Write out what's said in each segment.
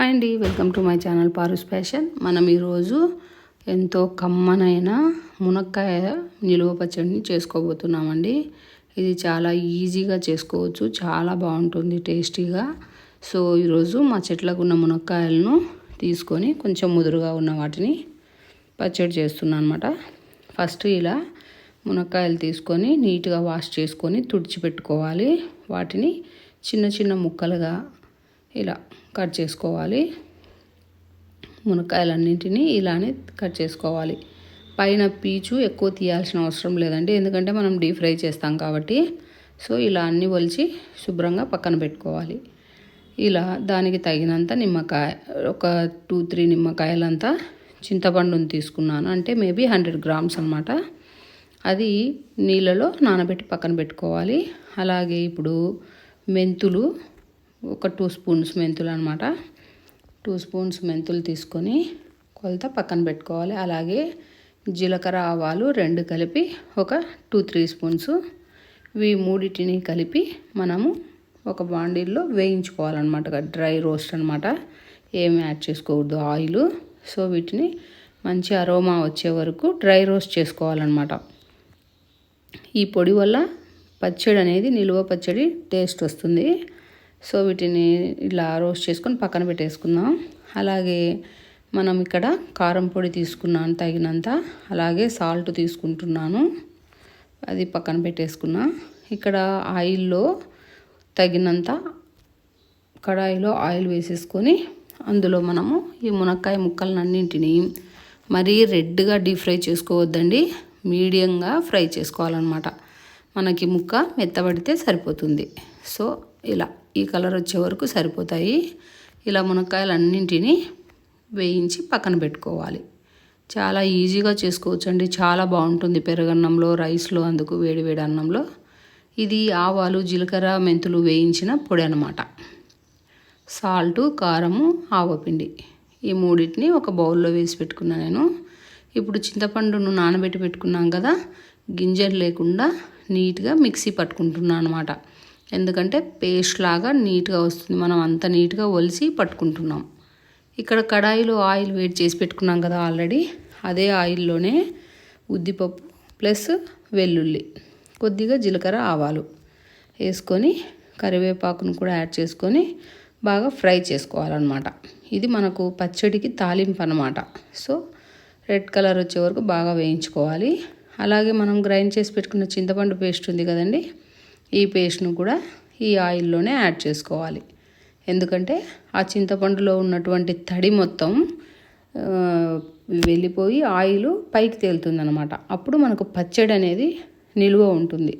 Hi అండి welcome to my channel Parus fashion మనం ఈరోజు ఎంతో కమ్మనైన మునక్కాయ నిలువ పచ్చడిని చేసుకోబోతున్నామండి. ఇది చాలా ఈజీగా చేసుకోవచ్చు చాలా బాగుంటుంది టేస్టీగా. సో ఈరోజు మా చెట్లకు ఉన్న మునక్కాయలను తీసుకొని కొంచెం ముదురుగా ఉన్న వాటిని పచ్చడి చేస్తున్నాను అనమాట ఫస్ట్ ఇలా మునక్కాయలు తీసుకొని నీట్గా వాష్ చేసుకొని తుడిచిపెట్టుకోవాలి. వాటిని చిన్న చిన్న ముక్కలుగా ఇలా కట్ చేసుకోవాలి. మునక్కాయలన్నింటినీ ఇలానే కట్ చేసుకోవాలి. పైన పీచు ఎక్కువ తీయాల్సిన అవసరం లేదండి. ఎందుకంటే మనం డీప్ ఫ్రై చేస్తాం కాబట్టి. సో ఇలా అన్ని ఒలిచి శుభ్రంగా పక్కన పెట్టుకోవాలి. ఇలా దానికి తగినంత నిమ్మకాయ ఒక టూ త్రీ నిమ్మకాయలంతా చింతపండును తీసుకున్నాను. అంటే మేబీ హండ్రెడ్ గ్రామ్స్ అనమాట అది నీళ్ళలో నానబెట్టి పక్కన పెట్టుకోవాలి. అలాగే ఇప్పుడు మెంతులు ఒక టూ స్పూన్స్ మెంతులు అనమాట టూ స్పూన్స్ మెంతులు తీసుకొని కొలత పక్కన పెట్టుకోవాలి. అలాగే జీలకర్ర ఆవాలు రెండు కలిపి ఒక టూ త్రీ స్పూన్స్. ఇవి మూడింటిని కలిపి మనము ఒక బాండీల్లో వేయించుకోవాలన్నమాట. డ్రై రోస్ట్ అనమాట ఏమి యాడ్ చేసుకోకూడదు. ఆయిల్. సో వీటిని మంచి అరోమా వచ్చే వరకు డ్రై రోస్ట్ చేసుకోవాలన్నమాట. ఈ పొడి వల్ల పచ్చడి అనేది నిలువ పచ్చడి టేస్ట్ వస్తుంది. సో వీటిని ఇలా రోస్ట్ చేసుకొని పక్కన పెట్టేసుకుందాం. అలాగే మనం ఇక్కడ కారం పొడి తీసుకున్నాను తగినంత. అలాగే సాల్ట్ తీసుకుంటున్నాను. అది పక్కన పెట్టేసుకున్నా. ఇక్కడ ఆయిల్లో తగినంత కడాయిలో ఆయిల్ వేసేసుకొని అందులో మనము ఈ మునక్కాయ ముక్కలన్నింటినీ మరీ రెడ్గా డీప్ ఫ్రై చేసుకోవద్దండి. మీడియంగా ఫ్రై చేసుకోవాలన్నమాట. మనకి ముక్క మెత్తబడితే సరిపోతుంది. సో ఇలా ఈ కలర్ వచ్చే వరకు సరిపోతాయి. ఇలా మునక్కాయలు అన్నింటినీ వేయించి పక్కన పెట్టుకోవాలి. చాలా ఈజీగా చేసుకోవచ్చు అండి చాలా బాగుంటుంది పెరుగన్నంలో రైస్లో అందుకు వేడి వేడి అన్నంలో. ఇది ఆవాలు జీలకర్ర మెంతులు వేయించిన పొడి అనమాట సాల్టు కారము ఆవపిండి ఈ మూడింటిని ఒక బౌల్లో వేసి పెట్టుకున్నా నేను. ఇప్పుడు చింతపండును నానబెట్టి పెట్టుకున్నాం కదా గింజలు లేకుండా నీట్గా మిక్సీ పట్టుకుంటున్నాను అనమాట ఎందుకంటే పేస్ట్ లాగా నీట్గా వస్తుంది. మనం అంత నీట్గా ఒలిసి పట్టుకుంటున్నాం. ఇక్కడ కడాయిలో ఆయిల్ వేడి చేసి పెట్టుకున్నాం కదా ఆల్రెడీ. అదే ఆయిల్లోనే ఉద్దిపప్పు ప్లస్ వెల్లుల్లి కొద్దిగా జీలకర్ర ఆవాలు వేసుకొని కరివేపాకును కూడా యాడ్ చేసుకొని బాగా ఫ్రై చేసుకోవాలన్నమాట. ఇది మనకు పచ్చడికి తాలింపు అనమాట సో రెడ్ కలర్ వచ్చే వరకు బాగా వేయించుకోవాలి. అలాగే మనం గ్రైండ్ చేసి పెట్టుకున్న చింతపండు పేస్ట్ ఉంది కదండి ఈ పేస్ట్ను కూడా ఈ ఆయిల్లోనే యాడ్ చేసుకోవాలి. ఎందుకంటే ఆ చింతపండులో ఉన్నటువంటి తడి మొత్తం వెళ్ళిపోయి ఆయిల్ పైకి తేలుతుందనమాట అప్పుడు మనకు పచ్చడి అనేది నిలువ ఉంటుంది.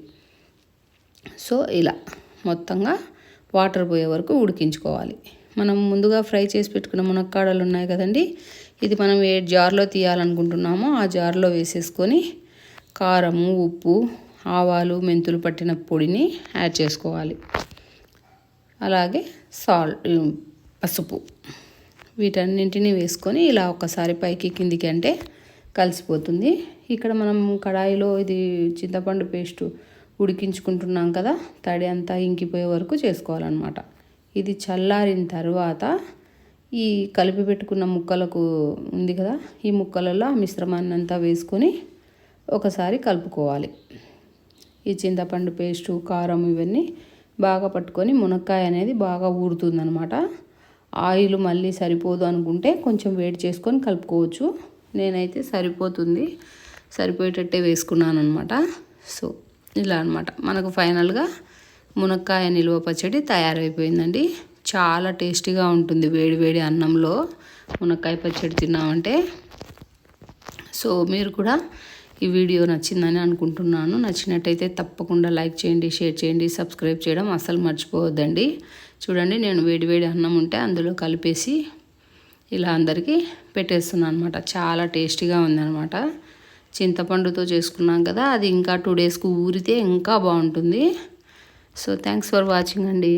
సో ఇలా మొత్తంగా వాటర్ పోయే వరకు ఉడికించుకోవాలి. మనం ముందుగా ఫ్రై చేసి పెట్టుకున్న మునక్కాడలు ఉన్నాయి కదండి? ఇది మనం ఏ జార్లో తీయాలనుకుంటున్నామో ఆ జార్లో వేసేసుకొని కారము ఉప్పు ఆవాలు మెంతులు పట్టిన పొడిని యాడ్ చేసుకోవాలి. అలాగే సాల్ట్ పసుపు వీటన్నింటినీ వేసుకొని ఇలా ఒకసారి పైకి కిందికి అంటే కలిసిపోతుంది. ఇక్కడ మనం కడాయిలో ఇది చింతపండు పేస్టు ఉడికించుకుంటున్నాం కదా తడి అంతా ఇంకిపోయే వరకు చేసుకోవాలన్నమాట. ఇది చల్లారిన తర్వాత ఈ కలిపి పెట్టుకున్న ముక్కలకు ఉంది కదా ఈ ముక్కలలో ఆ మిశ్రమాన్ని అంతా వేసుకొని ఒకసారి కలుపుకోవాలి. ఈ చింతపండు పేస్టు కారం ఇవన్నీ బాగా పట్టుకొని మునక్కాయ అనేది బాగా ఊరుతుందనమాట ఆయిల్ మళ్ళీ సరిపోదు అనుకుంటే కొంచెం వేడి చేసుకొని కలుపుకోవచ్చు. నేనైతే సరిపోతుంది. సరిపోయేటట్టే వేసుకున్నాను అనమాట సో ఇలా అనమాట మనకు ఫైనల్గా మునక్కాయ నిల్వ పచ్చడి తయారైపోయిందండి. చాలా టేస్టీగా ఉంటుంది వేడి వేడి అన్నంలో మునక్కాయ పచ్చడి తిన్నామంటే. సో మీరు కూడా ఈ వీడియో నచ్చిందని అనుకుంటున్నాను. నచ్చినట్టయితే తప్పకుండా లైక్ చేయండి షేర్ చేయండి సబ్స్క్రైబ్ చేయడం అస్సలు మర్చిపోవద్దండి. చూడండి నేను వేడివేడి అన్నం ఉంటే అందులో కలిపేసి ఇలా అందరికీ పెట్టేస్తున్నాను అనమాట చాలా టేస్టీగా ఉందన్నమాట. చింతపండుతో చేసుకున్నాం కదా అది ఇంకా టూ డేస్కు ఊరితే ఇంకా బాగుంటుంది. సో థ్యాంక్స్ ఫర్ వాచింగ్ అండి.